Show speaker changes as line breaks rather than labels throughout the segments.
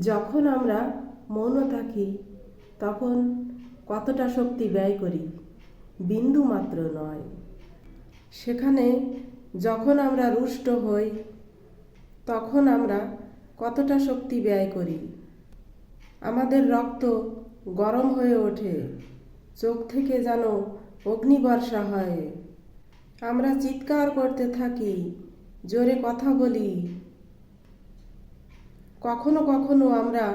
যখন আমরা মৌন থাকি, তখন কতটা শক্তি ব্যয় করি? বিন্দু মাত্র নয়। সেখানে যখন আমরা রুষ্ট হই, তখন আমরা কতটা শক্তি ব্যয় করি? আমাদের রক্ত গরম হয়ে ওঠে, চোখ থেকে যেন অগ্নিবর্ষা হয়। আমরা চিৎকার করতে থাকি, জোরে কথা বলি কখনো কখনো আমরা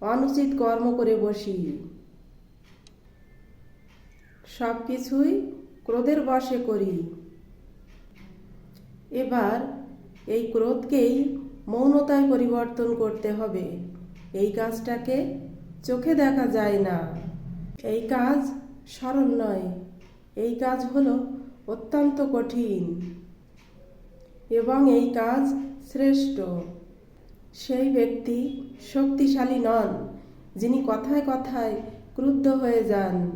অনুচিত কর্ম করে বসি। সব কিছুই ক্রোধের বশে করি। এবার এই ক্রোধকেই মৌনতায় পরিবর্তন করতে হবে। এই কাজটাকে চোখে দেখা যায় না। এই কাজ সরল নয়। এই কাজ হলো অত্যন্ত কঠিন। এবং এই কাজ শ্রেষ্ঠ। সেই ব্যক্তি শক্তিশালী নন, যিনি কথায় কথায় ক্রুদ্ধ হয়ে যান।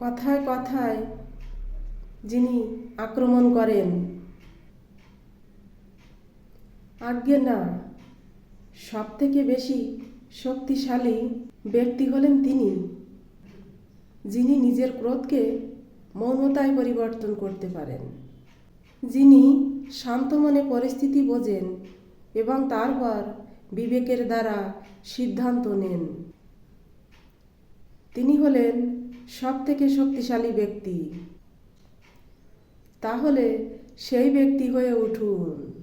কথায় কথায় যিনি আক্রমণ করেন। আজ্ঞে না সব থেকে বেশি শক্তিশালী ব্যক্তি হলেন তিনি, যিনি নিজের ক্রোধকে মৌনতায় পরিবর্তন করতে পারেন। যিনি শান্ত মনে পরিস্থিতি বোঝেন এবং তারপর বিবেকের দ্বারা সিদ্ধান্ত নেন। তিনি হলেন সব থেকে শক্তিশালী ব্যক্তি। তাহলে সেই ব্যক্তি হয়ে উঠুন।